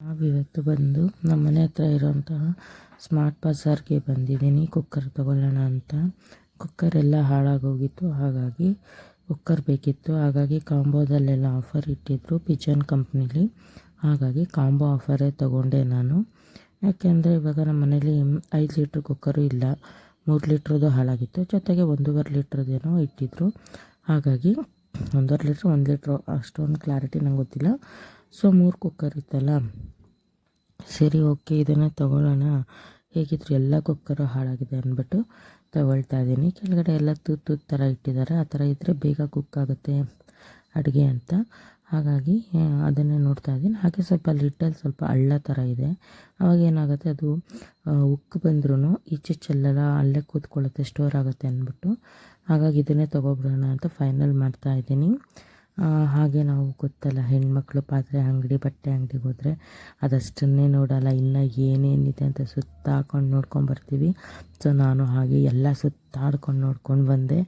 ನಾವಿವತ್ತು ಬಂದು ನಮ್ಮ ಮನೆ ಹತ್ರ ಇರೋಂತಹ ಸ್ಮಾರ್ಟ್ ಬಜಾರ್ಗೆ ಬಂದಿದ್ದೀನಿ. ಕುಕ್ಕರ್ ತಗೊಳ್ಳೋಣ ಅಂತ. ಕುಕ್ಕರ್ ಎಲ್ಲ ಹಾಳಾಗೋಗಿತ್ತು. ಹಾಗಾಗಿ ಕುಕ್ಕರ್ ಬೇಕಿತ್ತು. ಹಾಗಾಗಿ ಕಾಂಬೋದಲ್ಲೆಲ್ಲ ಆಫರ್ ಇಟ್ಟಿದ್ದರು ಪಿಜನ್ ಕಂಪ್ನಿಲಿ. ಹಾಗಾಗಿ ಕಾಂಬೋ ಆಫರೇ ತಗೊಂಡೆ ನಾನು. ಯಾಕೆಂದರೆ ಇವಾಗ ನಮ್ಮ ಮನೇಲಿ ಐದು ಲೀಟ್ರ್ ಕುಕ್ಕರು ಇಲ್ಲ. ಮೂರು ಲೀಟ್ರದ್ದು ಹಾಳಾಗಿತ್ತು. ಜೊತೆಗೆ ಒಂದೂವರೆ ಲೀಟ್ರದ್ದೇನೋ ಇಟ್ಟಿದ್ದರು ಹಾಗಾಗಿ ಒಂದೂವರೆ ಲೀಟ್ರ್, ಒಂದು ಲೀಟ್ರು ಅಷ್ಟೊಂದು ಕ್ಲಾರಿಟಿ ನಂಗೆ ಗೊತ್ತಿಲ್ಲ. ಸೊ ಮೂರು ಕುಕ್ಕರ್ ಇತ್ತಲ್ಲ? ಸರಿ ಓಕೆ ಇದನ್ನು ತೊಗೊಳ್ಳೋಣ. ಹೇಗಿದ್ರು ಎಲ್ಲ ಕುಕ್ಕರು ಹಾಳಾಗಿದೆ ಅಂದ್ಬಿಟ್ಟು ತಗೊಳ್ತಾ ಇದ್ದೀನಿ ಕೆಳಗಡೆ ಎಲ್ಲ ತೂತು ಥರ ಇಟ್ಟಿದ್ದಾರೆ. ಆ ಥರ ಇದ್ದರೆ ಬೇಗ ಕುಕ್ ಆಗುತ್ತೆ ಅಡುಗೆ ಅಂತ. ಹಾಗಾಗಿ ಅದನ್ನೇ ನೋಡ್ತಾ ಇದ್ದೀನಿ ಹಾಗೆ ಸ್ವಲ್ಪ ಲಿಟ್ಟಲ್ಲಿ ಸ್ವಲ್ಪ ಹಳ್ಳ ಥರ ಇದೆ. ಅವಾಗ ಏನಾಗುತ್ತೆ, ಅದು ಉಕ್ಕು ಬಂದ್ರೂ ಈಚೆ ಚೆಲ್ಲಲ್ಲ ಅಲ್ಲೇ ಕೂತ್ಕೊಳ್ಳುತ್ತೆ ಸ್ಟೋರ್ ಆಗುತ್ತೆ ಅಂದ್ಬಿಟ್ಟು. ಹಾಗಾಗಿ ಇದನ್ನೇ ತೊಗೊಬಿಡೋಣ ಅಂತ ಫೈನಲ್ ಮಾಡ್ತಾ ಇದ್ದೀನಿ ಹಾಗೆ ನಾವು ಗೊತ್ತಲ್ಲ, ಹೆಣ್ಮಕ್ಳು ಪಾತ್ರೆ, ಅಂಗಡಿ, ಬಟ್ಟೆ ಅಂಗಡಿಗೆ ಹೋದರೆ ಅದಷ್ಟನ್ನೇ ನೋಡೋಲ್ಲ, ಇನ್ನು ಏನೇನಿದೆ ಅಂತ ಸುತ್ತಾಕೊಂಡು ನೋಡ್ಕೊಂಬರ್ತೀವಿ ಸೊ ನಾನು ಹಾಗೆ ಎಲ್ಲ ಸುತ್ತಾಡ್ಕೊಂಡು ನೋಡ್ಕೊಂಡು ಬಂದೆ.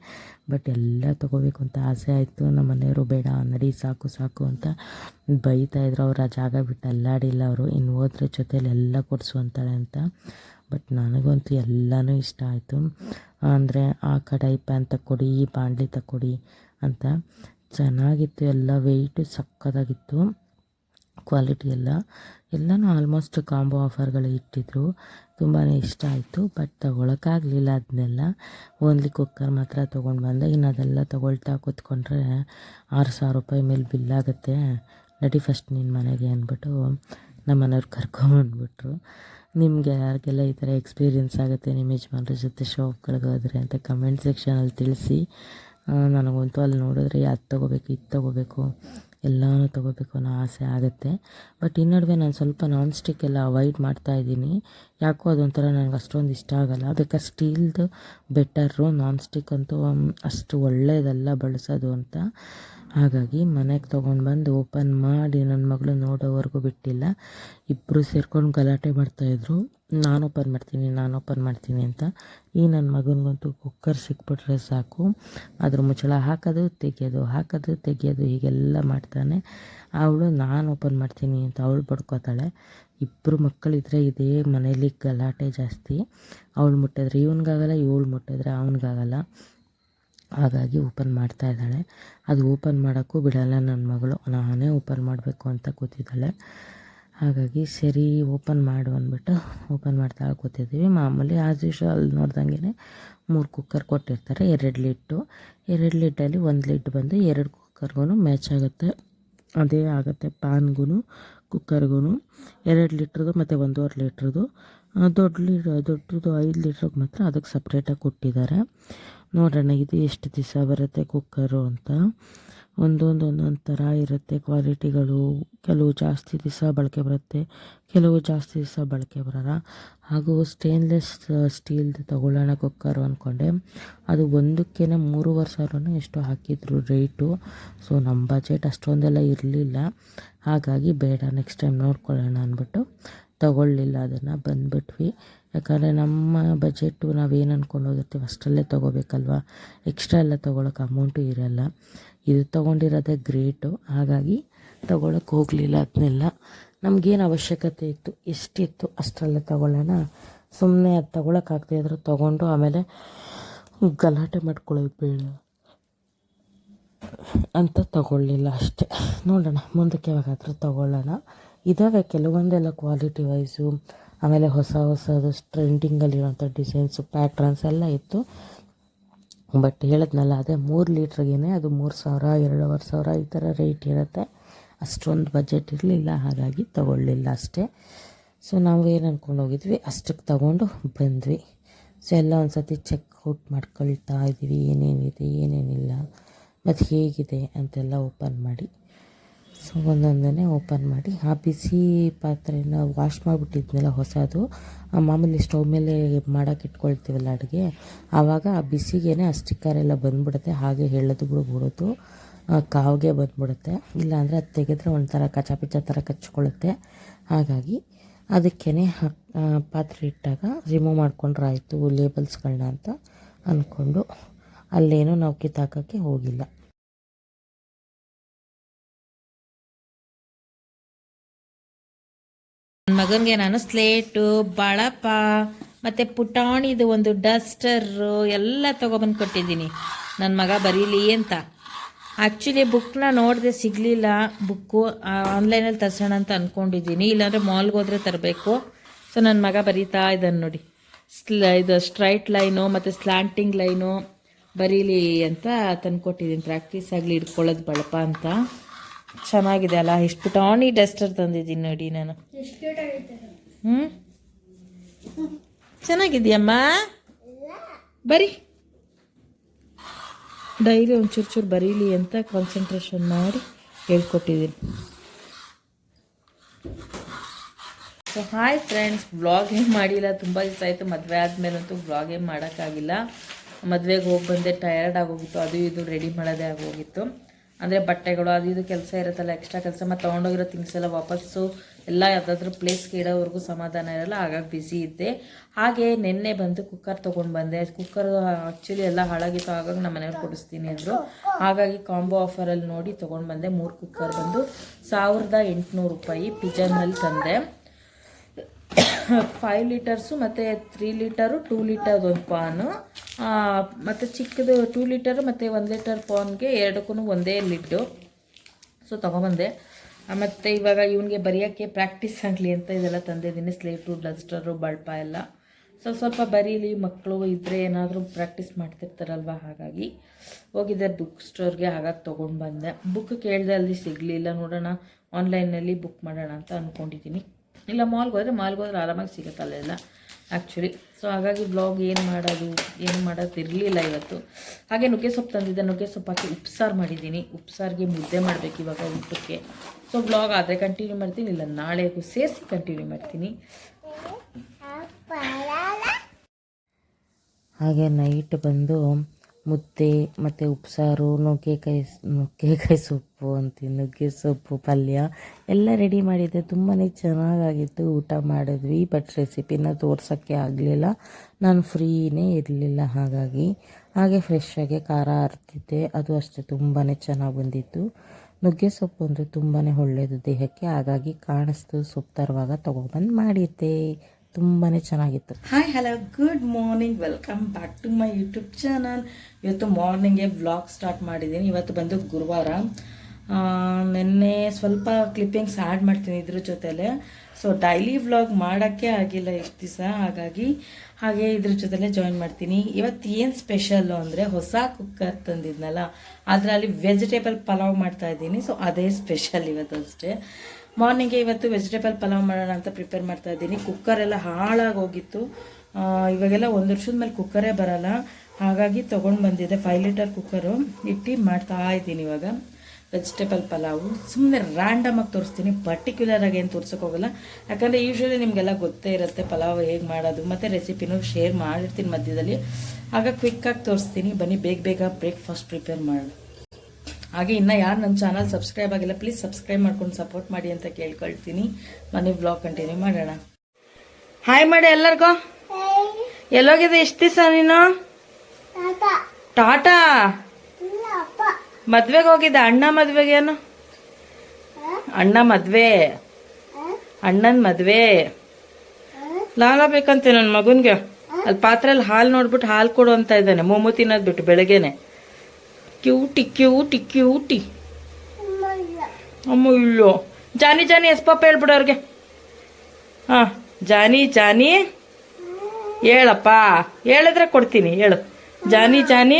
ಬಟ್ ಎಲ್ಲ ತೊಗೋಬೇಕು ಅಂತ ಆಸೆ ಆಯಿತು. ನಮ್ಮ ಮನೆಯವರು ಬೇಡ, ನಡಿ, ಸಾಕು ಸಾಕು ಅಂತ ಬೈತಾಯಿದ್ರು ಅವ್ರು ಆ ಜಾಗ ಬಿಟ್ಟು ಅಲ್ಲಾಡಿಲ್ಲ ಅವರು. ಇನ್ನು ಹೋದ್ರ ಜೊತೇಲಿ ಎಲ್ಲ ಕೊಡಿಸು ಅಂತಾಳೆ ಅಂತ. ಬಟ್ ನನಗಂತೂ ಎಲ್ಲನೂ ಇಷ್ಟ ಆಯಿತು. ಅಂದರೆ ಆ ಕಡಾಯಿ ಪ್ಯಾನ್ ತಕ್ಕೊಡಿ ಈ ಬಾಣಲಿ ತಕ್ಕೊಡಿ ಅಂತ. ಚೆನ್ನಾಗಿತ್ತು, ಎಲ್ಲ ವೆಯ್ಟು ಸಕ್ಕತ್ತಾಗಿತ್ತು ಕ್ವಾಲಿಟಿ ಎಲ್ಲ. ಎಲ್ಲನೂ ಆಲ್ಮೋಸ್ಟ್ ಕಾಂಬೋ ಆಫರ್ಗಳು ಇಟ್ಟಿದ್ರು. ತುಂಬಾ ಇಷ್ಟ ಆಯಿತು ಬಟ್ ತೊಗೊಳಕ್ಕಾಗಲಿಲ್ಲ ಅದನ್ನೆಲ್ಲ ಓನ್ಲಿ ಕುಕ್ಕರ್ ಮಾತ್ರ ತೊಗೊಂಡು ಬಂದೆ. ಇನ್ನು ಅದೆಲ್ಲ ತೊಗೊಳ್ತಾ ಕೂತ್ಕೊಂಡ್ರೆ ಆರು ಸಾವಿರ ರೂಪಾಯಿ ಮೇಲೆ ಬಿಲ್ಲಾಗುತ್ತೆ ನಡಿ ಫಸ್ಟ್ ನಿನ್ನ ಮನೆಗೆ ಅಂದ್ಬಿಟ್ಟು ನಮ್ಮ ಮನೆಯವ್ರು ಕರ್ಕೊಂಬಂದ್ಬಿಟ್ರು. ನಿಮಗೆ ಯಾರಿಗೆಲ್ಲ ಈ ಥರ ಎಕ್ಸ್ಪೀರಿಯೆನ್ಸ್ ಆಗುತ್ತೆ ನಿಮ್ಮ ಯಜಮಾನ್ರ ಜೊತೆ ಶಾಪ್ಗಳಿಗೆ ಹೋದರೆ ಅಂತ ಕಮೆಂಟ್ ಸೆಕ್ಷನಲ್ಲಿ ತಿಳಿಸಿ. ನನಗಂತೂ ಅಲ್ಲಿ ನೋಡಿದ್ರೆ ಅದು ತೊಗೋಬೇಕು, ಇದು ತೊಗೋಬೇಕು, ಎಲ್ಲನೂ ತೊಗೋಬೇಕು ಅನ್ನೋ ಆಸೆ ಆಗುತ್ತೆ. ಬಟ್ ಈ ನಡುವೆ ನಾನು ಸ್ವಲ್ಪ ನಾನ್ ಸ್ಟಿಕ್ ಎಲ್ಲ ಅವಾಯ್ಡ್ ಮಾಡ್ತಾ ಇದ್ದೀನಿ. ಯಾಕೋ ಅದೊಂಥರ ನನಗೆ ಅಷ್ಟೊಂದು ಇಷ್ಟ ಆಗೋಲ್ಲ. ಬೇಕಾದ್ರೆ ಸ್ಟೀಲ್ದು ಬೆಟರು ನಾನ್ ಸ್ಟಿಕ್ ಅಂತೂ ಅಷ್ಟು ಒಳ್ಳೆಯದಲ್ಲ ಬಳಸೋದು ಅಂತ. ಹಾಗಾಗಿ ಮನೆಗೆ ತೊಗೊಂಡು ಬಂದು ಓಪನ್ ಮಾಡಿ ನನ್ನ ಮಗಳು ನೋಡೋವರೆಗೂ ಬಿಟ್ಟಿಲ್ಲ. ಇಬ್ಬರು ಸೇರ್ಕೊಂಡು ಗಲಾಟೆ ಮಾಡ್ತಾಯಿದ್ರು ನಾನು ಓಪನ್ ಮಾಡ್ತೀನಿ, ನಾನು ಓಪನ್ ಮಾಡ್ತೀನಿ ಅಂತ. ಈ ನನ್ನ ಮಗನಿಗಂತೂ ಕುಕ್ಕರ್ ಸಿಕ್ಬಿಟ್ರೆ ಸಾಕು. ಅದ್ರ ಮುಚ್ಚಳ ಹಾಕೋದು, ತೆಗೆಯೋದು ಹಾಕೋದು, ತೆಗೆಯೋದು, ಹೀಗೆಲ್ಲ ಮಾಡ್ತಾನೆ. ಅವಳು ನಾನು ಓಪನ್ ಮಾಡ್ತೀನಿ ಅಂತ ಅವಳು ಬಡ್ಕೋತಾಳೆ ಇಬ್ಬರು ಮಕ್ಕಳಿದ್ರೆ ಇದೇ ಮನೇಲಿ ಗಲಾಟೆ ಜಾಸ್ತಿ. ಅವಳು ಮುಟ್ಟಿದ್ರೆ ಇವನಿಗಾಗಲ್ಲ, ಇವಳು ಮುಟ್ಟಿದ್ರೆ ಅವನಿಗಾಗಲ್ಲ. ಹಾಗಾಗಿ ಓಪನ್ ಮಾಡ್ತಾ ಇದ್ದಾಳೆ. ಅದು ಓಪನ್ ಮಾಡೋಕ್ಕೂ ಬಿಡಲ್ಲ ನನ್ನ ಮಗಳು. ನಾನೇ ಓಪನ್ ಮಾಡಬೇಕು ಅಂತ ಕೂತಿದ್ದಾಳೆ. ಹಾಗಾಗಿ ಸರಿ, ಓಪನ್ ಮಾಡು ಅಂದ್ಬಿಟ್ಟು ಓಪನ್ ಮಾಡ್ತಾ ಕೂತಿದ್ದೀವಿ ಮಾಮೂಲಿ ಆಸ್ ಯೂಶ್ವಲ್ ಅಲ್ಲಿ ನೋಡ್ದಂಗೆ ಮೂರು ಕುಕ್ಕರ್ ಕೊಟ್ಟಿರ್ತಾರೆ, ಎರಡು ಲಿಡ್ಡು ಎರಡು ಲಿಡ್ಡಲ್ಲಿ ಒಂದು ಲಿಡ್ ಬಂದು ಎರಡು ಕುಕ್ಕರ್ಗೂ ಮ್ಯಾಚ್ ಆಗುತ್ತೆ. ಅದೇ ಆಗುತ್ತೆ ಪ್ಯಾನ್ಗೂ ಕುಕ್ಕರ್ಗೂ ಎರಡು ಲೀಟ್ರದು ಮತ್ತು ಒಂದೂವರೆ ಲೀಟ್ರದು ದೊಡ್ಡ ಲೀಡ್ ದೊಡ್ಡದು ಐದು ಲೀಟ್ರಿಗೆ ಮಾತ್ರ ಅದಕ್ಕೆ ಸಪ್ರೇಟಾಗಿ ಕೊಟ್ಟಿದ್ದಾರೆ. ನೋಡೋಣ, ಇದು ಎಷ್ಟು ದಿವಸ ಬರುತ್ತೆ ಕುಕ್ಕರು ಅಂತ. ಒಂದೊಂದು ಒಂದೊಂದು ಥರ ಇರುತ್ತೆ ಕ್ವಾಲಿಟಿಗಳು. ಕೆಲವು ಜಾಸ್ತಿ ದಿವಸ ಬಳಕೆ ಬರುತ್ತೆ, ಕೆಲವು ಜಾಸ್ತಿ ದಿವಸ ಬಳಕೆ ಬರೋಲ್ಲ. ಹಾಗೂ ಸ್ಟೇನ್ಲೆಸ್ ಸ್ಟೀಲ್ದು ತಗೊಳ್ಳೋಣ ಕುಕ್ಕರು ಅಂದ್ಕೊಂಡೆ ಅದು ಒಂದಕ್ಕೆ ಮೂರುವರೆ ಸಾವಿರನೂ ಎಷ್ಟೋ ಹಾಕಿದ್ರು ರೇಟು ಸೊ ನಮ್ಮ ಬಜೆಟ್ ಅಷ್ಟೊಂದೆಲ್ಲ ಇರಲಿಲ್ಲ. ಹಾಗಾಗಿ ಬೇಡ ನೆಕ್ಸ್ಟ್ ಟೈಮ್ ನೋಡ್ಕೊಳ್ಳೋಣ ಅಂದ್ಬಿಟ್ಟು ತಗೊಳ್ಳಿಲ್ಲ ಅದನ್ನು ಬಂದುಬಿಟ್ವಿ. ಯಾಕಂದರೆ ನಮ್ಮ ಬಜೆಟ್ಟು ನಾವೇನು ಅಂದ್ಕೊಂಡು ಹೋಗಿರ್ತೀವಿ, ಅಷ್ಟರಲ್ಲೇ ತೊಗೋಬೇಕಲ್ವ? ಎಕ್ಸ್ಟ್ರಾ ಎಲ್ಲ ತೊಗೊಳಕ್ಕೆ ಅಮೌಂಟು ಇರೋಲ್ಲ. ಇದು ತೊಗೊಂಡಿರೋದೇ ಗ್ರೇಟು ಹಾಗಾಗಿ ತೊಗೊಳಕ್ಕೆ ಹೋಗಲಿಲ್ಲ ಅದನ್ನೆಲ್ಲ ನಮಗೇನು ಅವಶ್ಯಕತೆ ಇತ್ತು? ಎಷ್ಟಿತ್ತು ಅಷ್ಟರಲ್ಲೇ ತೊಗೊಳ್ಳೋಣ? ಸುಮ್ಮನೆ ಅದು ತೊಗೊಳಕ್ಕಾಗದೇ ತೊಗೊಂಡು ಆಮೇಲೆ ಗಲಾಟೆ ಮಾಡ್ಕೊಳ್ಳೋದು ಬೇಡ. ಅಂತ ತಗೊಳ್ಳಿಲ್ಲ ಅಷ್ಟೆ. ನೋಡೋಣ, ಮುಂದಕ್ಕೆ ಯಾವಾಗಾದರೂ ತೊಗೊಳ್ಳೋಣ. ಇದ್ದಾವೆ ಕೆಲವೊಂದೆಲ್ಲ ಕ್ವಾಲಿಟಿ ವೈಸು ಆಮೇಲೆ ಹೊಸ ಹೊಸದು ಟ್ರೆಂಡಿಂಗಲ್ಲಿರೋಂಥ ಡಿಸೈನ್ಸು ಪ್ಯಾಟ್ರನ್ಸ್ ಎಲ್ಲ ಇತ್ತು. ಬಟ್ ಹೇಳಿದ್ನಲ್ಲ, ಅದೇ ಮೂರು ಲೀಟ್ರಿಗೇ ಅದು ಮೂರು ಸಾವಿರ, ಎರಡೂವರೆ ಸಾವಿರ ಈ ಥರ ರೇಟ್ ಇರುತ್ತೆ. ಅಷ್ಟೊಂದು ಬಜೆಟ್ ಇರಲಿಲ್ಲ, ಹಾಗಾಗಿ ತೊಗೊಳ್ಳಿಲ್ಲ ಅಷ್ಟೇ. ಸೊ ನಾವು ಏನು ಅಂದ್ಕೊಂಡು ಹೋಗಿದ್ವಿ? ಅಷ್ಟಕ್ಕೆ ತಗೊಂಡು ಬಂದ್ವಿ. ಸೊ ಎಲ್ಲ ಒಂದು ಸತಿ ಚೆಕ್ ಔಟ್ ಮಾಡ್ಕೊಳ್ತಾ ಇದ್ದೀವಿ ಏನೇನಿದೆ, ಏನೇನಿಲ್ಲ ಮತ್ತು ಹೇಗಿದೆ ಅಂತೆಲ್ಲ ಓಪನ್ ಮಾಡಿ. ಸೊ ಒಂದೊಂದನ್ನೇ ಓಪನ್ ಮಾಡಿ, ಆ ಬಿಸಿ ಪಾತ್ರೆನ ವಾಶ್ ಮಾಡಿಬಿಟ್ಟಿದ್ನಲ್ಲ ಹೊಸದು ಮಾಮೂಲಿ ಸ್ಟೌವ್ ಮೇಲೆ ಮಾಡೋಕೆ ಇಟ್ಕೊಳ್ತೀವಲ್ಲ ಅಡುಗೆ, ಆವಾಗ ಆ ಬಿಸಿಗೇನೆ ಆ ಸ್ಟಿಕ್ಕರೆಲ್ಲ ಬಂದ್ಬಿಡುತ್ತೆ, ಹಾಗೆ ಹೇಳೋದು ಬಿಡ್ಬಿಡೋದು ಕಾವಿಗೆ ಬಂದ್ಬಿಡುತ್ತೆ ಇಲ್ಲಾಂದರೆ ಅದು ತೆಗೆದ್ರೆ ಒಂಥರ ಕಚಾಪಿಚ ಥರ ಕಚ್ಕೊಳ್ಳುತ್ತೆ. ಹಾಗಾಗಿ ಅದಕ್ಕೇ ಪಾತ್ರೆ ಇಟ್ಟಾಗ ರಿಮೂವ್ ಮಾಡ್ಕೊಂಡ್ರೆ ಆಯಿತು ಲೇಬಲ್ಸ್ಗಳನ್ನ ಅಂತ ಅಂದ್ಕೊಂಡು ಅಲ್ಲೇನೂ ನಾವು ಕಿತ್ತಾಕೋಕ್ಕೆ ಹೋಗಿಲ್ಲ. ಮಗನಿಗೆ ನಾನು ಸ್ಲೇಟು, ಬಳಪ, ಮತ್ತು ಪುಟಾಣಿದು ಒಂದು ಡಸ್ಟರು ಎಲ್ಲ ತೊಗೊಬಂದು ಕೊಟ್ಟಿದ್ದೀನಿ. ನನ್ನ ಮಗ ಬರೀಲಿ ಅಂತ. ಆ್ಯಕ್ಚುಲಿ ಬುಕ್ನ ನೋಡಿದೆ ಸಿಗಲಿಲ್ಲ. ಬುಕ್ಕು ಆನ್ಲೈನಲ್ಲಿ ತರಿಸೋಣ ಅಂತ ಅಂದ್ಕೊಂಡಿದ್ದೀನಿ ಇಲ್ಲಾಂದರೆ ಮಾಲ್ಗೆ ಹೋದರೆ ತರಬೇಕು. ಸೊ ನನ್ನ ಮಗ ಬರೀತಾ ಇದ್ದಾನೆ ನೋಡಿ. ಸ್ಲ ಇದು ಸ್ಟ್ರೈಟ್ ಲೈನು ಮತ್ತು ಸ್ಲ್ಯಾಂಟಿಂಗ್ ಲೈನು ಬರೀಲಿ ಅಂತ ತಂದುಕೊಟ್ಟಿದ್ದೀನಿ. ಪ್ರಾಕ್ಟೀಸ್ ಆಗಲಿ ಇಟ್ಕೊಳ್ಳೋದು ಬಳಪ ಅಂತ. ಚೆನ್ನಾಗಿದೆ ಅಲ್ಲ ಎಷ್ಟು ಪುಟಾಣಿ ಡಸ್ಟರ್ ತಂದಿದ್ದೀನಿ ನೋಡಿ ನಾನು. ಹ್ಞೂ ಚೆನ್ನಾಗಿದೆಯಮ್ಮ? ಬರಿ. ಡೈಲಿ ಒಂಚೂರು ಚೂರು ಚೂರು ಬರೀಲಿ ಅಂತ ಕಾನ್ಸಂಟ್ರೇಷನ್ ಮಾಡಿ ಹೇಳ್ಕೊಟ್ಟಿದ್ದೀನಿ. ಸೊ ಹಾಯ್ ಫ್ರೆಂಡ್ಸ್ ಬ್ಲಾಗ್ ಏನು ಮಾಡಿಲ್ಲ? ತುಂಬ ದಿವಸ ಆಯಿತು. ಮದುವೆ ಆದಮೇಲಂತೂ ಬ್ಲಾಗ್ ಏನು ಮಾಡೋಕ್ಕಾಗಿಲ್ಲ. ಮದುವೆಗೆ ಹೋಗಿ ಬಂದೆ. ಟಯರ್ಡ್ ಆಗೋಗಿತ್ತು ಅದು ಇದು ರೆಡಿ ಮಾಡೋದೇ ಆಗೋಗಿತ್ತು ಅಂದರೆ ಬಟ್ಟೆಗಳು ಅದು ಇದು ಕೆಲಸ ಇರುತ್ತಲ್ಲ ಎಕ್ಸ್ಟ್ರಾ ಕೆಲಸ ಮತ್ತು ತೊಗೊಂಡೋಗಿರೋ ಥಿಂಗ್ಸ್ ಎಲ್ಲ ವಾಪಸ್ಸು ಎಲ್ಲ ಯಾವುದಾದ್ರೂ ಪ್ಲೇಸ್ಗೆ ಇಡೋವರೆಗೂ ಸಮಾಧಾನ ಇರಲ್ಲ, ಹಾಗಾಗಿ ಬಿಸಿ ಇದ್ದೆ. ಹಾಗೆ ನಿನ್ನೆ ಬಂದು ಕುಕ್ಕರ್ ತೊಗೊಂಡು ಬಂದೆ. ಕುಕ್ಕರ್ ಆ್ಯಕ್ಚುಲಿ ಎಲ್ಲ ಹಾಳಾಗಿತ್ತು, ಹಾಗಾಗಿ ನಮ್ಮ ಮನೆಯವ್ರು ಕೊಡಿಸ್ತೀನಿ ಅಂದರು. ಹಾಗಾಗಿ ಕಾಂಬೋ ಆಫರಲ್ಲಿ ನೋಡಿ ತೊಗೊಂಡು ಬಂದೆ. ಮೂರು ಕುಕ್ಕರ್ ಬಂದು ಸಾವಿರದ ಎಂಟುನೂರು ರೂಪಾಯಿ ಪಿಜನ್ನಲ್ಲಿ ತಂದೆ. ಫೈವ್ ಲೀಟರ್ಸು ಮತ್ತು three litre two litre pan. ಮತ್ತು ಚಿಕ್ಕದು ಟೂ ಲೀಟರು ಮತ್ತು ಒಂದು ಲೀಟರ್ ಪಾನ್ಗೆ ಎರಡಕ್ಕೂ ಒಂದೇ ಲಿಡ್ಡು. ಸೊ ತೊಗೊಬಂದೆ. ಮತ್ತು ಇವಾಗ ಇವನಿಗೆ ಬರೆಯೋಕ್ಕೆ ಪ್ರಾಕ್ಟೀಸ್ ಆಗಲಿ ಅಂತ ಇದೆಲ್ಲ ತಂದಿದ್ದೀನಿ. ಸ್ಲೇಟು ಡಸ್ಟರು ಬಳ್ಪ ಎಲ್ಲ. ಸ್ವಲ್ಪ ಸ್ವಲ್ಪ ಬರೀಲಿ, ಮಕ್ಕಳು ಇದ್ದರೆ ಏನಾದರೂ ಪ್ರಾಕ್ಟೀಸ್ ಮಾಡ್ತಿರ್ತಾರಲ್ವ ಹಾಗಾಗಿ. ಹೋಗಿದ್ದೆ ಬುಕ್ ಸ್ಟೋರ್ಗೆ ಹಾಗಾಗಿ ತೊಗೊಂಡು ಬಂದೆ ಬುಕ್ ಕೇಳಿದೆ ಅಲ್ಲಿ ಸಿಗಲಿಲ್ಲ. ನೋಡೋಣ ಆನ್ಲೈನಲ್ಲಿ ಬುಕ್ ಮಾಡೋಣ ಅಂತ ಅಂದ್ಕೊಂಡಿದ್ದೀನಿ ಇಲ್ಲ ಮಾಲ್ಗೆ ಹೋದರೆ ಮಾಲ್ಗೆ ಹೋದ್ರೆ ಆರಾಮಾಗಿ ಸಿಗುತ್ತೆ ಅಲ್ಲೆಲ್ಲ ಆ್ಯಕ್ಚುಲಿ ಸೊ ಹಾಗಾಗಿ ಬ್ಲಾಗ್ ಏನು ಮಾಡೋದು ಏನು ಮಾಡೋದು ಇರಲಿಲ್ಲ ಇವತ್ತು. ಹಾಗೆ ನುಗ್ಗೆ ಸೊಪ್ಪು ತಂದಿದ್ದೆ, ನುಗ್ಗೆ ಸೊಪ್ಪು ಹಾಕಿ ಉಪ್ಸಾರು ಮಾಡಿದ್ದೀನಿ. ಉಪ್ಸಾರಿಗೆ ಮುದ್ದೆ ಮಾಡಬೇಕು ಇವಾಗ ಊಟಕ್ಕೆ. ಸೊ ಬ್ಲಾಗ್ ಆದರೆ ಕಂಟಿನ್ಯೂ ಮಾಡ್ತೀನಿ, ಇಲ್ಲ ನಾಳೆಗೂ ಸೇರಿಸಿ ಕಂಟಿನ್ಯೂ ಮಾಡ್ತೀನಿ. ಹಾಗೆ ನೈಟ್ ಬಂದು ಮುದ್ದೆ, ಮತ್ತು ಉಪ್ಸಾರು ನುಗ್ಗೆಕಾಯಿ ನುಗ್ಗೆಕಾಯಿ ಸೊಪ್ಪು ಅಂತೀವಿ, ನುಗ್ಗೆ ಸೊಪ್ಪು, ಪಲ್ಯ ಎಲ್ಲ ರೆಡಿ ಮಾಡಿದ್ದೆ. ತುಂಬಾ ಚೆನ್ನಾಗಾಗಿತ್ತು. ಊಟ ಮಾಡಿದ್ವಿ. ಬಟ್ ರೆಸಿಪಿನ ತೋರ್ಸೋಕ್ಕೆ ಆಗಲಿಲ್ಲ. ನಾನು ಫ್ರೀನೇ ಇರಲಿಲ್ಲ ಹಾಗಾಗಿ. ಹಾಗೆ ಫ್ರೆಶ್ಶಾಗಿ ಖಾರ ಹರ್ತಿದ್ದೆ ಅದು ಅಷ್ಟೇ ತುಂಬಾ ಚೆನ್ನಾಗಿ ಬಂದಿತ್ತು. ನುಗ್ಗೆ ಸೊಪ್ಪು ಅಂದರೆ ತುಂಬಾ ಒಳ್ಳೆಯದು ದೇಹಕ್ಕೆ. ಹಾಗಾಗಿ ಕಾಣಿಸ್ತು. ಸೊಪ್ಪು ತರುವಾಗ ತೊಗೊಬಂದು ಮಾಡಿದ್ದೆ. ತುಂಬಾ ಚೆನ್ನಾಗಿತ್ತು. Hi hello good morning welcome back to my YouTube channel ಇವತ್ತು ಮಾರ್ನಿಂಗೆ ವ್ಲಾಗ್ ಸ್ಟಾರ್ಟ್ ಮಾಡಿದ್ದೀನಿ. ಇವತ್ತು ಬಂದು ಗುರುವಾರ. ನಿನ್ನೆ ಸ್ವಲ್ಪ ಕ್ಲಿಪ್ಪಿಂಗ್ಸ್ ಆ್ಯಡ್ ಮಾಡ್ತೀನಿ ಇದ್ರ ಜೊತೆಲೆ. ಸೊ ಡೈಲಿ ವ್ಲಾಗ್ ಮಾಡೋಕ್ಕೆ ಆಗಿಲ್ಲ ಇಷ್ಟು ದಿವಸ. ಹಾಗಾಗಿ ಹಾಗೆ ಇದ್ರ ಜೊತೆಲೆ ಜಾಯಿನ್ ಮಾಡ್ತೀನಿ. ಇವತ್ತು ಏನು ಸ್ಪೆಷಲ್ಲು ಅಂದರೆ ಹೊಸ ಕುಕ್ಕರ್ ತಂದಿದ್ನಲ್ಲ. ಅದರಲ್ಲಿ ವೆಜಿಟೇಬಲ್ ಪಲಾವ್ ಮಾಡ್ತಾ ಇದ್ದೀನಿ. ಸೊ ಅದೇ ಸ್ಪೆಷಲ್ ಇವತ್ತು ಅಷ್ಟೇ. ಮಾರ್ನಿಂಗ್ಗೆ ಇವತ್ತು ವೆಜಿಟೇಬಲ್ ಪಲಾವ್ ಮಾಡೋಣ ಅಂತ ಪ್ರಿಪೇರ್ ಮಾಡ್ತಾ ಇದ್ದೀನಿ. ಕುಕ್ಕರ್ ಎಲ್ಲ ಹಾಳಾಗೋಗಿತ್ತು ಇವಾಗೆಲ್ಲ ಒಂದು ವರ್ಷದ ಮೇಲೆ ಕುಕ್ಕರೇ ಬರಲ್ಲ. ಹಾಗಾಗಿ ತೊಗೊಂಡು ಬಂದಿದ್ದೆ ಫೈವ್ ಲೀಟರ್ ಕುಕ್ಕರು ಇಟ್ಟು ಮಾಡ್ತಾ ಇದ್ದೀನಿ ಇವಾಗ. ವೆಜಿಟೇಬಲ್ ಪಲಾವು. ಸುಮ್ಮನೆ ರ್ಯಾಂಡಮಾಗಿ ತೋರಿಸ್ತೀನಿ. ಪರ್ಟಿಕ್ಯುಲರ್ ಆಗಿ ಏನು ತೋರ್ಸೋಕ್ಕೋಗಲ್ಲ ಯಾಕಂದರೆ ಯೂಶ್ವಲಿ ನಿಮಗೆಲ್ಲ ಗೊತ್ತೇ ಇರುತ್ತೆ ಪಲಾವ್ ಹೇಗೆ ಮಾಡೋದು. ಮತ್ತು ರೆಸಿಪಿನೂ ಶೇರ್ ಮಾಡಿರ್ತೀನಿ ಮಧ್ಯದಲ್ಲಿ. ಆಗ ಕ್ವಿಕ್ಕಾಗಿ ತೋರಿಸ್ತೀನಿ. ಬನ್ನಿ, ಬೇಗ ಬೇಗ ಬ್ರೇಕ್ಫಾಸ್ಟ್ ಪ್ರಿಪೇರ್ ಮಾಡೋಣ. ಹಾಗೆ ಇನ್ನು ಯಾರು ನನ್ನ ಚಾನಲ್ ಸಬ್ಸ್ಕ್ರೈಬ್ ಆಗಿಲ್ಲ ಪ್ಲೀಸ್ ಸಬ್ಸ್ಕ್ರೈಬ್ ಮಾಡ್ಕೊಂಡು ಸಪೋರ್ಟ್ ಮಾಡಿ ಅಂತ ಕೇಳ್ಕೊಳ್ತೀನಿ. ಮನೆ ಬ್ಲಾಗ್ ಕಂಟಿನ್ಯೂ ಮಾಡೋಣ. ಹಾಯ್ ಮಾಡಿ ಎಲ್ಲರಿಗೂ? ಎಲ್ಲೋಗಿದೆ ಎಷ್ಟು ದಿವಸ ನೀನು? ಟಾಟಾ. ಮದ್ವೆಗೆ ಹೋಗಿದ್ದ? ಅಣ್ಣ ಮದ್ವೆಗೆ ಏನು? ಅಣ್ಣ ಮದ್ವೆ. ಅಣ್ಣನ ಮದ್ವೆ. ಲಾಲ ಬೇಕಂತೆ ನನ್ನ ಮಗನ್ಗೆ. ಅಲ್ಲಿ ಪಾತ್ರೆಯಲ್ಲಿ ಹಾಲು ನೋಡ್ಬಿಟ್ಟು ಹಾಲು ಕೊಡು ಅಂತ ಇದ್ದಾನೆ. ಮೋಮು ತಿನ್ನೋದು ಬಿಟ್ಟು ಬೆಳಗ್ಗೆನೆ. ಕ್ಯೂಟಿ ಕ್ಯೂಟಿ ಕ್ಯೂಟಿ ಅಮ್ಮ ಇಲ್ಲೋ. ಜಾನಿ ಜಾನಿ ಎಸ್ಪಪ್ಪ ಹೇಳ್ಬಿಡು ಅವ್ರಿಗೆ. ಹಾ ಜಾನಿ ಜಾನಿ. ಹೇಳಪ್ಪ. ಹೇಳಿದ್ರೆ ಕೊಡ್ತೀನಿ ಹೇಳು. Johnny Johnny.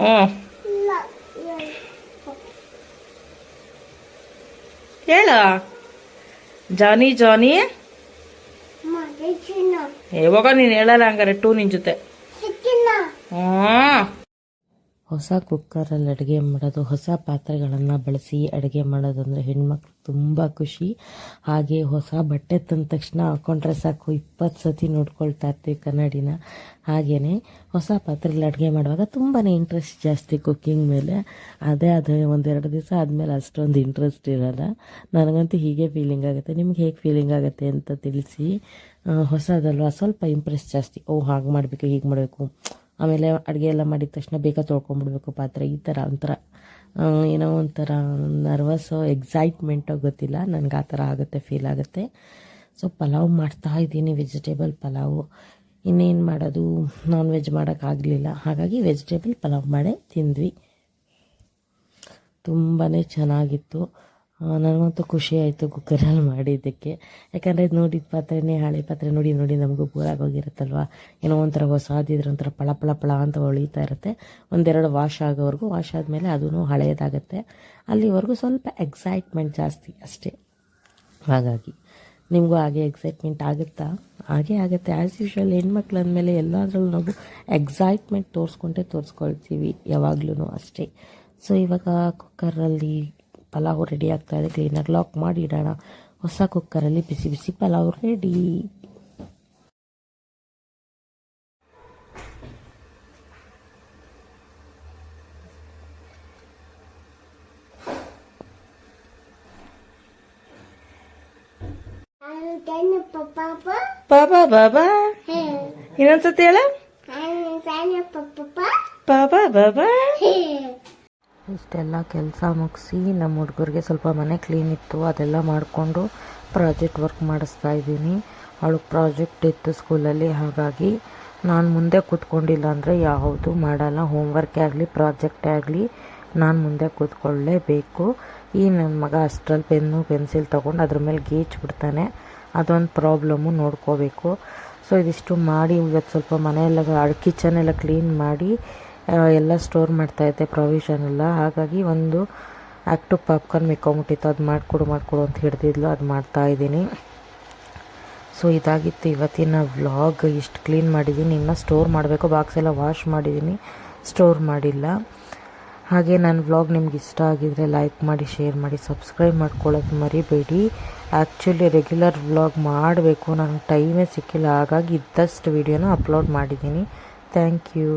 ಹ್ಞೂ. ಹೇಳ. Johnny Johnny. ಯಾವಾಗ ನೀನು ಹೇಳಲ್ಲ ಹಂಗಾರೆ ಟೂ ನಿನ್ ಜೊತೆ. ಹ್ಮ್ ಹೊಸ ಕುಕ್ಕರಲ್ಲಿ ಅಡುಗೆ ಮಾಡೋದು, ಹೊಸ ಪಾತ್ರೆಗಳನ್ನು ಬಳಸಿ ಅಡುಗೆ ಮಾಡೋದಂದರೆ ಹೆಣ್ಮಕ್ಳು ತುಂಬ ಖುಷಿ. ಹಾಗೆ ಹೊಸ ಬಟ್ಟೆ ತಂದ ತಕ್ಷಣ ಹಾಕ್ಕೊಂಡ್ರೆ ಸಾಕು, ಇಪ್ಪತ್ತು ಸತಿ ನೋಡ್ಕೊಳ್ತಾ ಇರ್ತೀವಿ ಕನ್ನಡಿನ. ಹಾಗೆಯೇ ಹೊಸ ಪಾತ್ರೆಯಲ್ಲಿ ಅಡುಗೆ ಮಾಡುವಾಗ ತುಂಬಾ ಇಂಟ್ರೆಸ್ಟ್ ಜಾಸ್ತಿ ಕುಕ್ಕಿಂಗ್ ಮೇಲೆ. ಅದೇ ಅದೇ ಒಂದೆರಡು ದಿವಸ ಆದಮೇಲೆ ಅಷ್ಟೊಂದು ಇಂಟ್ರೆಸ್ಟ್ ಇರಲ್ಲ. ನನಗಂತೂ ಹೀಗೆ ಫೀಲಿಂಗ್ ಆಗುತ್ತೆ. ನಿಮ್ಗೆ ಹೇಗೆ ಫೀಲಿಂಗ್ ಆಗುತ್ತೆ ಅಂತ ತಿಳಿಸಿ. ಹೊಸದಲ್ವ? ಸ್ವಲ್ಪ ಇಂಪ್ರೆಸ್ ಜಾಸ್ತಿ. ಓ, ಹಾಗೆ ಮಾಡಬೇಕು, ಹೀಗೆ ಮಾಡಬೇಕು. ಆಮೇಲೆ ಅಡುಗೆ ಎಲ್ಲ ಮಾಡಿದ ತಕ್ಷಣ ಬೇಗ ತೊಳ್ಕೊಂಬಿಡ್ಬೇಕು ಪಾತ್ರೆ. ಈ ಥರ ಒಂಥರ ಏನೋ ಒಂಥರ ನರ್ವಸ್ಸು ಎಕ್ಸೈಟ್ಮೆಂಟೋ ಗೊತ್ತಿಲ್ಲ. ನನಗೆ ಆ ಥರ ಆಗುತ್ತೆ ಫೀಲ್ ಆಗುತ್ತೆ. ಸೊ ಪಲಾವ್ ಮಾಡ್ತಾ ಇದ್ದೀನಿ ವೆಜಿಟೇಬಲ್ ಪಲಾವು. ಇನ್ನೇನು ಮಾಡೋದು? ನಾನ್ ವೆಜ್ ಮಾಡೋಕ್ಕಾಗಲಿಲ್ಲ ಹಾಗಾಗಿ ವೆಜಿಟೇಬಲ್ ಪಲಾವ್ ಮಾಡೇ ತಿಂದ್ವಿ. ತುಂಬಾ ಚೆನ್ನಾಗಿತ್ತು. ನನಗಂತೂ ಖುಷಿ ಆಯಿತು ಕುಕ್ಕರಲ್ಲಿ ಮಾಡಿದ್ದಕ್ಕೆ. ಯಾಕಂದರೆ ಇದು ನೋಡಿದ ಪಾತ್ರೆನೇ, ಹಳೆ ಪಾತ್ರೆ ನೋಡಿ ನೋಡಿ ನಮಗೂ ಬೋರಾಗೋಗಿರುತ್ತಲ್ವ ಏನೋ ಒಂಥರ ಹೊಸದಿದ್ರೆ ಒಂಥರ ಪಳ ಪಳ ಪಳ ಅಂತ ಹೊಳಿತಾ ಇರುತ್ತೆ. ಒಂದೆರಡು ವಾಶ್ ಆಗೋವರೆಗೂ ವಾಶ್ ಆದಮೇಲೆ ಅದೂ ಹಳೆಯದಾಗುತ್ತೆ ಅಲ್ಲಿವರೆಗೂ ಸ್ವಲ್ಪ ಎಕ್ಸೈಟ್ಮೆಂಟ್ ಜಾಸ್ತಿ ಅಷ್ಟೇ. ಹಾಗಾಗಿ, ನಿಮಗೂ ಹಾಗೆ ಎಕ್ಸೈಟ್ಮೆಂಟ್ ಆಗುತ್ತಾ? ಹಾಗೆ ಆಗುತ್ತೆ. ಆ್ಯಸ್ ಯೂಶ್ವಲ್ ಹೆಣ್ಮಕ್ಳು ಅಂದಮೇಲೆ ಎಲ್ಲದರಲ್ಲೂ ನಾವು ಎಕ್ಸೈಟ್ಮೆಂಟ್ ತೋರಿಸ್ಕೊಂಡೇ ತೋರಿಸ್ಕೊಳ್ತೀವಿ ಯಾವಾಗ್ಲೂ ಅಷ್ಟೇ. ಸೊ ಇವಾಗ ಕುಕ್ಕರಲ್ಲಿ ಪಲಾವ್ ರೆಡಿ ಆಗ್ತಾ ಇದೆ. ಕ್ಲೀನಾಗಿ ಲಾಕ್ ಮಾಡಿ ಇಡೋಣ. ಹೊಸ ಕುಕ್ಕರಲ್ಲಿ ಬಿಸಿ ಬಿಸಿ ಪಲಾವ್ ರೆಡಿ ಬಾಬಾ ಇನ್ನೊಂದ್ಸತಿ ಹೇಳ. ಬಾಬಾ ಬಾಬಾ ಇಷ್ಟೆಲ್ಲ ಕೆಲಸ ಮುಗಿಸಿ ನಮ್ಮ ಹುಡುಗರಿಗೆ ಸ್ವಲ್ಪ ಮನೆ ಕ್ಲೀನ್ ಇತ್ತು, ಅದೆಲ್ಲ ಮಾಡಿಕೊಂಡು ಪ್ರಾಜೆಕ್ಟ್ ವರ್ಕ್ ಮಾಡಿಸ್ತಾ ಇದ್ದೀನಿ. ಅವಳಿಗೆ ಪ್ರಾಜೆಕ್ಟ್ ಇತ್ತು ಸ್ಕೂಲಲ್ಲಿ ಹಾಗಾಗಿ ನಾನು ಮುಂದೆ ಕೂತ್ಕೊಂಡಿಲ್ಲ ಅಂದರೆ ಯಾವುದು ಮಾಡಲ್ಲ. ಹೋಮ್ವರ್ಕೇ ಆಗಲಿ ಪ್ರಾಜೆಕ್ಟೇ ಆಗಲಿ ನಾನು ಮುಂದೆ ಕೂತ್ಕೊಳ್ಳೇಬೇಕು. ಈ ನನ್ನ ಮಗ ಅಷ್ಟರಲ್ಲಿ ಪೆನ್ನು ಪೆನ್ಸಿಲ್ ತೊಗೊಂಡು ಅದ್ರ ಮೇಲೆ ಗೀಚ್ ಬಿಡ್ತಾನೆ. ಅದೊಂದು ಪ್ರಾಬ್ಲಮ್ಮು ನೋಡ್ಕೋಬೇಕು. ಸೊ ಇದಿಷ್ಟು ಮಾಡಿ ಇವತ್ತು ಸ್ವಲ್ಪ ಮನೆಯೆಲ್ಲ ಕಿಚನ್ ಎಲ್ಲ ಕ್ಲೀನ್ ಮಾಡಿ ಎಲ್ಲ ಸ್ಟೋರ್ ಮಾಡ್ತಾಯಿದ್ದೆ ಪ್ರೊವಿಷನ್ ಎಲ್ಲ. ಹಾಗಾಗಿ ಒಂದು ಆ್ಯಕ್ಟು ಪಾಪ್ಕಾರ್ನ್ ಮಿಕ್ಕೊಂಬಿಟ್ಟಿತ್ತು. ಅದು ಮಾಡಿಕೊಡು ಮಾಡಿಕೊಡು ಅಂತ ಹಿಡ್ದಿದ್ಲು. ಅದು ಮಾಡ್ತಾ ಇದ್ದೀನಿ. ಸೊ ಇದಾಗಿತ್ತು ಇವತ್ತಿನ ವ್ಲಾಗ್ ಇಷ್ಟು ಕ್ಲೀನ್ ಮಾಡಿದ್ದೀನಿ. ಇನ್ನೂ ಸ್ಟೋರ್ ಮಾಡಬೇಕು. ಬಾಕ್ಸ್ ಎಲ್ಲ ವಾಶ್ ಮಾಡಿದ್ದೀನಿ. ಸ್ಟೋರ್ ಮಾಡಿಲ್ಲ. ಹಾಗೆ ನನ್ನ ವ್ಲಾಗ್ ನಿಮ್ಗೆ ಇಷ್ಟ ಆಗಿದರೆ ಲೈಕ್ ಮಾಡಿ ಶೇರ್ ಮಾಡಿ ಸಬ್ಸ್ಕ್ರೈಬ್ ಮಾಡ್ಕೊಳ್ಳೋದು ಮರಿಬೇಡಿ. ಆ್ಯಕ್ಚುಲಿ ರೆಗ್ಯುಲರ್ ವ್ಲಾಗ್ ಮಾಡಬೇಕು. ನನಗೆ ಟೈಮೇ ಸಿಕ್ಕಿಲ್ಲ. ಹಾಗಾಗಿ ಇದ್ದಷ್ಟು ವೀಡಿಯೋನ ಅಪ್ಲೋಡ್ ಮಾಡಿದ್ದೀನಿ. Thank you